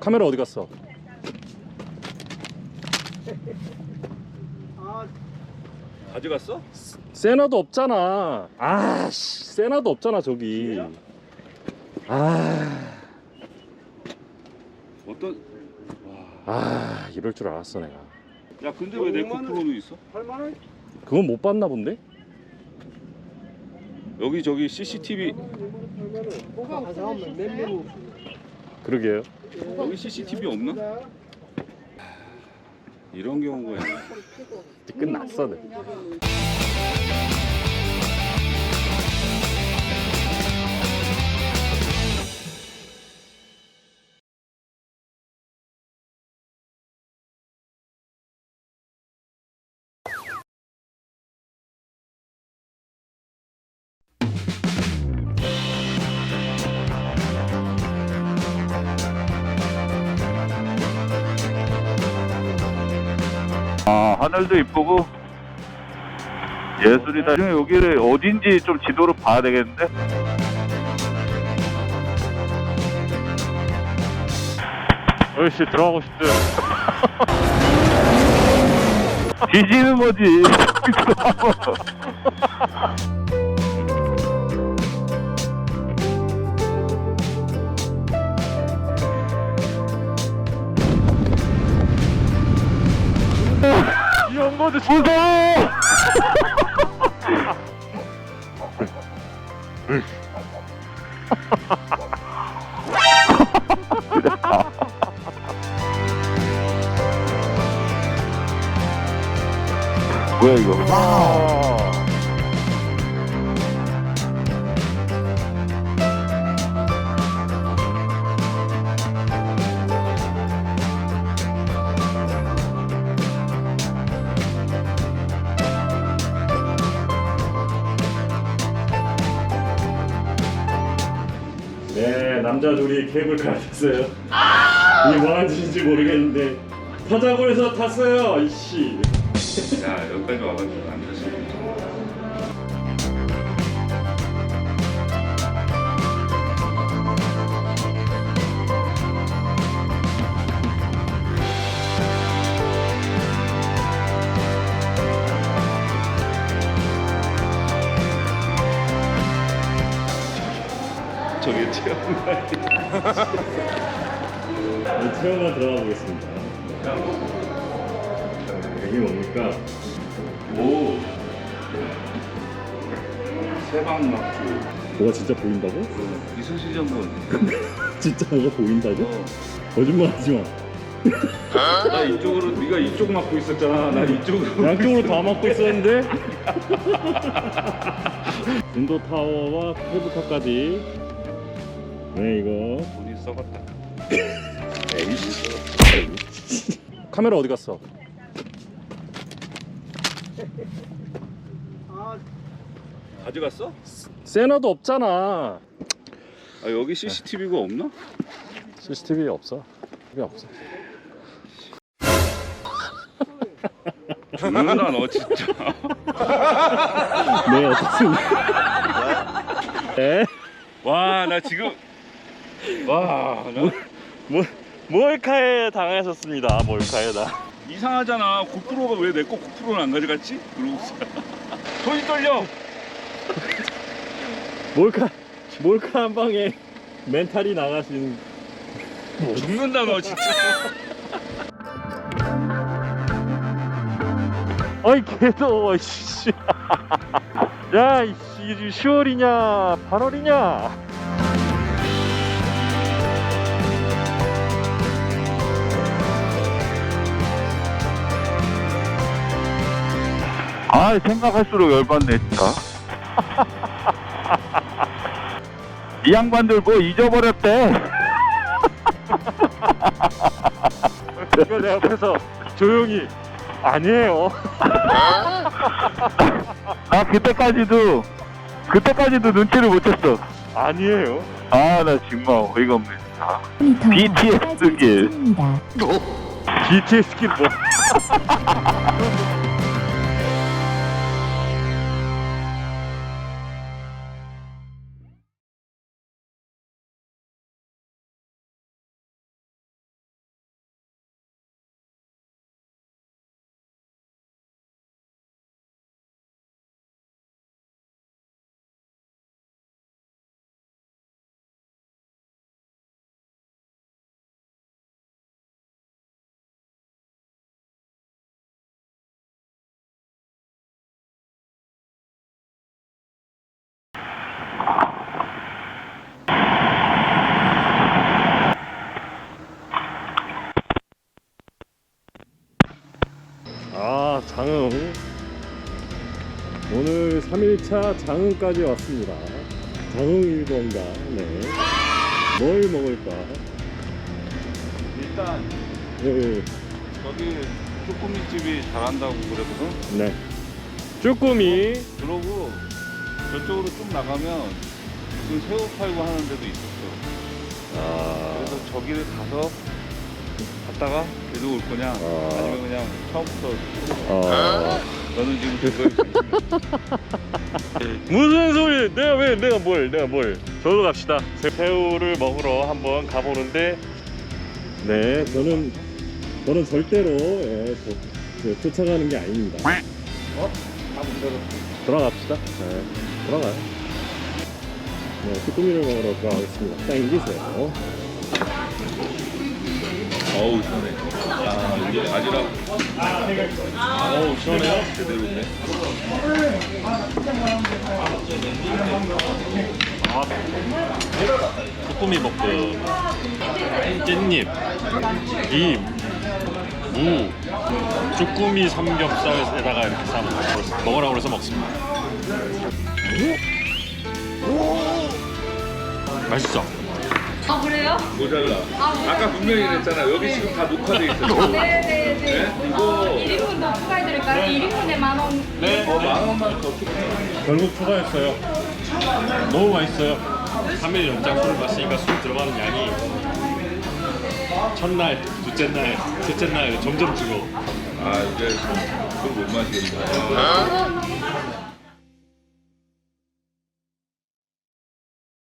카메라 어디 갔어? 가져갔어? 세나도 없잖아. 아 씨, 세나도 없잖아 저기. 아, 어떤? 아 이럴 줄 알았어 내가. 야 근데 왜내 고프로는 있어? 그건 못 봤나 본데? 여기 저기 CCTV 그러게요. 여기 CCTV 없나? 이런 경우가? 끝났어. 네. 하늘도 이쁘고 예술이다. 지금 여기를 어딘지 좀 지도로 봐야 되겠는데? 어이씨 들어가고 싶대. 뒤지는 거지. 무서워! 뭐야 이거? 네, 남자 둘이 케이블카 탔어요. 이게 뭐하는 짓인지 모르겠는데 타자고 해서 탔어요, 이씨. 야 여기까지 와가지고 안 됐어. 체험관 네, 체험만 들어가 보겠습니다. 이게 뭡니까? 오 세방막주 뭐가 진짜 보인다고? 그 이순신 장군 진짜 뭐가 보인다고? 어. 거짓말 하지 마. 나 이쪽으로 네가 이쪽 막고 있었잖아 나 이쪽으로 양쪽으로 다 막고 있었는데 인도 타워와 케이블카까지 네 이거 돈이 썩었다 카메라 어디 갔어? 가져갔어? 세나도 없잖아 아 여기 CCTV가 없나? CCTV 없어 TV가 없어 조용하다 너 진짜 네 어떻습니까? 네? 와 나 지금 와나 뭐, 몰카에 당하셨습니다 몰카에 다. 이상하잖아. 고프로가 왜 내 거 고프로는 안 가져갔지? 그러고 손이 떨려. 몰카 몰카 한 방에 멘탈이 나가신 죽는다 너 진짜. 아이 개더워 씨. 야 이씨 10월이냐 8월이냐 아, 생각할수록 열받네, 진짜. 이 양반들 뭐 잊어버렸대. 그러니까 내 앞에서 조용히 아니에요 나 그때까지도, 그때까지도 눈치를 못 챘어. 아니에요 아, 나 정말 어이가 없네, 진짜. BTS 길. BTS 길 뭐? 장흥 오늘 3일차 장흥까지 왔습니다 장흥 1번가 네. 뭘 먹을까? 일단 예, 예. 저기 쭈꾸미집이 잘한다고 그러거든 네. 쭈꾸미 어, 그러고 저쪽으로 좀 나가면 지금 새우 팔고 하는 데도 있었어 아... 그래서 저기를 가서 갔다가 계속 올 거냐? 아. 아니면 그냥 처음부터 어. 너는 지금 그거에 무슨 소리? 내가 왜 내가 뭘 내가 뭘? 저도 갑시다. 새우를 먹으러 한번 가보는데. 네, 저는 저는 절대로 예, 저, 저, 쫓아가는 게 아닙니다. 어? 돌아갑시다. 네, 돌아가요. 네, 쭈꾸미를 먹으러 들어가겠습니다. 땡기세요. 어우 시원해. 아 이게 아지락. 어우 시원해요? 제대로네. 쭈꾸미 볶음, 깻잎, 김, 무, 쭈꾸미 삼겹살에다가 이렇게 싸 먹- 먹으라고 그래서 먹습니다. 맛있어. 아 그래요? 모자라. 아까 분명히 그랬잖아. 여기 지금 다 녹화돼 있어. 네네네. 네? 이거 1인분 더 추가해드릴까요? 1인분에 만 원. 네. 어, 만 원만 더 주면. 결국 추가했어요. 너무 맛있어요. 3일 연장 술을 마시니까 술 들어가는 양이 첫날, 둘째 날, 셋째 날 점점 줄어. 아 이제 그걸 못 마시겠다.